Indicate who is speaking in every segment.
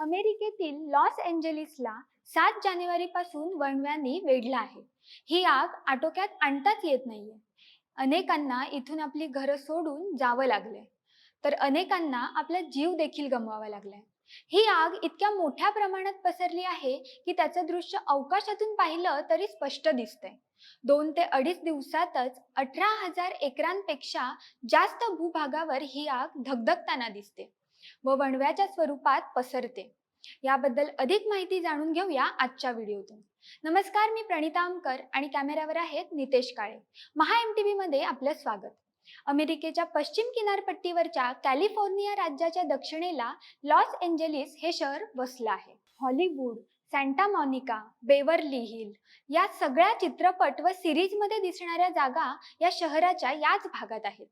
Speaker 1: अमेरिकेतील लॉस एंजेलिसला सात जानेवारीपासून वणव्यांनी वेढला आहे. ही आग आटोक्यात आणताच येत नाहीये. अनेकांना इथून आपली घरं सोडून जावं लागलंय. तर अनेकांना आपला जीव देखील गमवावा लागलाय. ही आग इतक्या मोठ्या प्रमाणात पसरली आहे की त्याचं दृश्य अवकाशातून पाहिलं तरी स्पष्ट दिसतंय. दोन ते अडीच दिवसातच अठरा हजार एकरांपेक्षा जास्त भूभागावर ही आग धगधगताना दिसते. व वणव्याच्या स्वरूपात पसरते. याबद्दल अधिक माहिती जाणून घेऊया आजच्या व्हिडिओतून. नमस्कार मी प्रणिता आमकर आणि कॅमेऱ्यावर आहेत Nitesh Kale. Maha M T V मध्ये आपलं स्वागत. अमेरिकेच्या पश्चिम किनारपट्टीवरच्या कॅलिफोर्निया राज्याच्या दक्षिणेला लॉस एंजेलिस हे शहर वसलं आहे. Hollywood Santa Monica Beverly Hill या सगळ्या चित्रपट व सिरीजमध्ये दिसणाऱ्या जागा या शहराच्या याच भागात आहेत.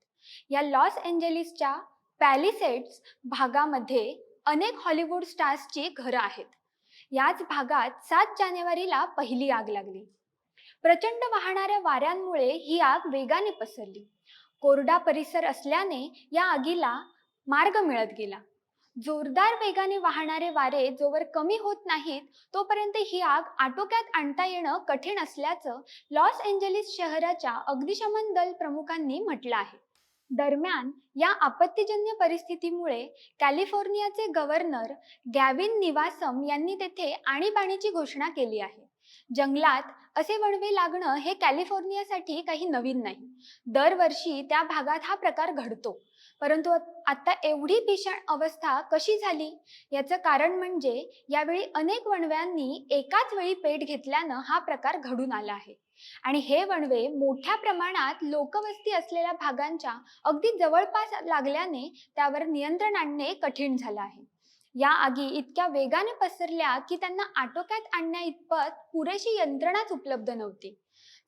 Speaker 1: या लॉस एंजेलिसच्या पॅलिसेड्स भागामध्ये अनेक हॉलिवूड स्टार्सची घरं आहेत. याच भागात सात जानेवारीला पहिली आग लागली. प्रचंड वाहणाऱ्या वाऱ्यांमुळे ही आग वेगाने पसरली. कोरडा परिसर असल्याने या आगीला मार्ग मिळत गेला. जोरदार वेगाने वाहणारे वारे जोवर कमी होत नाहीत तोपर्यंत ही आग आटोक्यात आणता येणं कठीण असल्याचं लॉस एंजलिस शहराच्या अग्निशमन दल प्रमुखांनी म्हटलं आहे. दरम्यान या आपत्तीजन्य परिस्थितीमुळे कॅलिफोर्नियाचे गव्हर्नर गॅविन निवासम यांनी तेथे आणीबाणीची घोषणा केली आहे. जंगलात असे वणवे लागणं हे कॅलिफोर्नियासाठी काही नवीन नाही. दरवर्षी त्या भागात हा प्रकार घडतो. परंतु आता एवढी भीषण अवस्था कशी झाली? याचं कारण म्हणजे यावेळी अनेक वणव्यांनी एकाच वेळी पेट घेतल्यानं हा प्रकार घडून आला आहे. आणि हे वणवे मोठ्या प्रमाणात लोकवस्ती असलेल्या भागांच्या अगदी जवळपास लागल्याने त्यावर नियंत्रण आणणे कठीण झालं आहे. या आगी इतक्या वेगाने पसरल्या की त्यांना आटोक्यात आणण्या इतपत पुरेशी यंत्रणाच उपलब्ध नव्हती.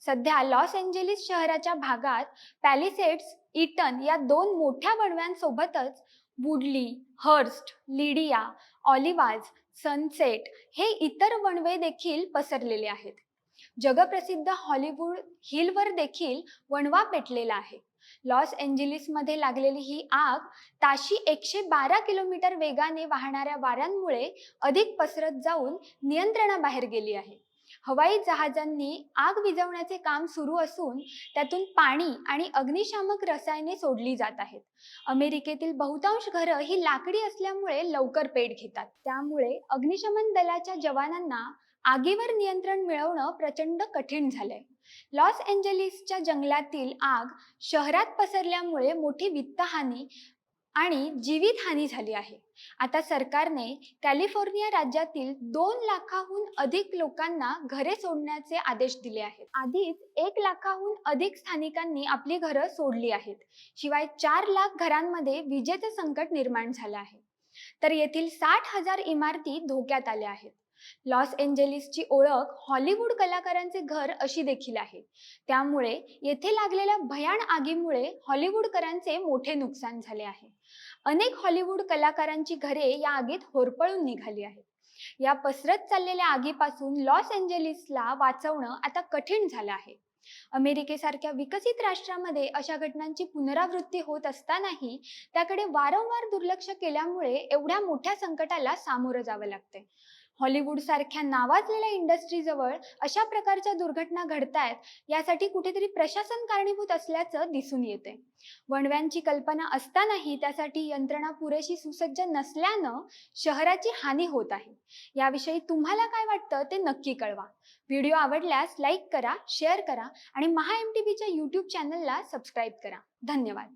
Speaker 1: सध्या लॉस एंजेलिस शहराच्या भागात पॅलिसेट्स इटन या दोन मोठ्या वणव्यांसोबतच Woodley Hurst Lydia Olivas Sunset हे इतर वणवे देखील पसरलेले आहेत. जगप्रसिद्ध हॉलिवूड हिलवर देखील वणवा पेटलेला आहे. लॉस एंजेलिसमध्ये लागलेली ही आग ताशी एकशे बारा किलोमीटर वेगाने वाहणाऱ्या वाऱ्यांमुळे अधिक पसरत जाऊन नियंत्रणाबाहेर गेली आहे. हवाई जहाजांनी आग विझवण्याचे काम सुरू असून त्यातून पाणी आणि अग्निशामक रसायने सोडली जात आहेत. अमेरिकेतील बहुतांश घरं ही लाकडी असल्यामुळे लवकर पेट घेतात. त्यामुळे अग्निशमन दलाच्या जवानांना आगीवर नियंत्रण मिळवणं प्रचंड कठीण झालंय. लॉस एंजेलिसच्या जंगलातील आग शहरात पसरल्यामुळे मोठी वित्तहानी आणि जीवितहानी झाली आहे. आता सरकारने कॅलिफोर्निया राज्यातील दोन लाखाहून अधिक लोकांना घरे सोडण्याचे आदेश दिले आहेत. आधीच एक लाखाहून अधिक स्थानिकांनी आपली घरं सोडली आहेत. शिवाय चार लाख घरांमध्ये विजेचं संकट निर्माण झालं आहे. तर येथील साठ हजार इमारती धोक्यात आल्या आहेत. लॉस एंजेलिसची ओळख हॉलिवूड कलाकारांचे घर अशी देखील आहे. त्यामुळे येथे लागलेल्या भयाण आगीमुळे हॉलिवूडकरांचे मोठे नुकसान झाले आहे. अनेक हॉलिवूड कलाकारांची घरे या आगीत होरपळून निघाली आहेत. या पसरत चाललेल्या आगीपासून लॉस एंजेलिसला वाचवणं आता कठीण झालं आहे. अमेरिकेसारख्या विकसित राष्ट्रामध्ये अशा घटनांची पुनरावृत्ती होत असतानाही त्याकडे वारंवार दुर्लक्ष केल्यामुळे एवढ्या मोठ्या संकटाला सामोरं जावं लागतंय. हॉलिवूड सारख्या नावाजलेल्या इंडस्ट्रीजवळ अशा प्रकारच्या दुर्घटना घडतायत यासाठी कुठेतरी प्रशासन कारणीभूत असल्याचं दिसून येते वणव्यांची कल्पना असतानाही त्यासाठी यंत्रणा पुरेशी सुसज्ज नसल्यानं शहराची हानी होत आहे. याविषयी तुम्हाला काय वाटतं ते नक्की कळवा. व्हिडिओ आवडल्यास लाईक करा शेअर करा आणि महा एम टी व्हीच्या यूट्यूब चॅनलला सबस्क्राईब करा. धन्यवाद.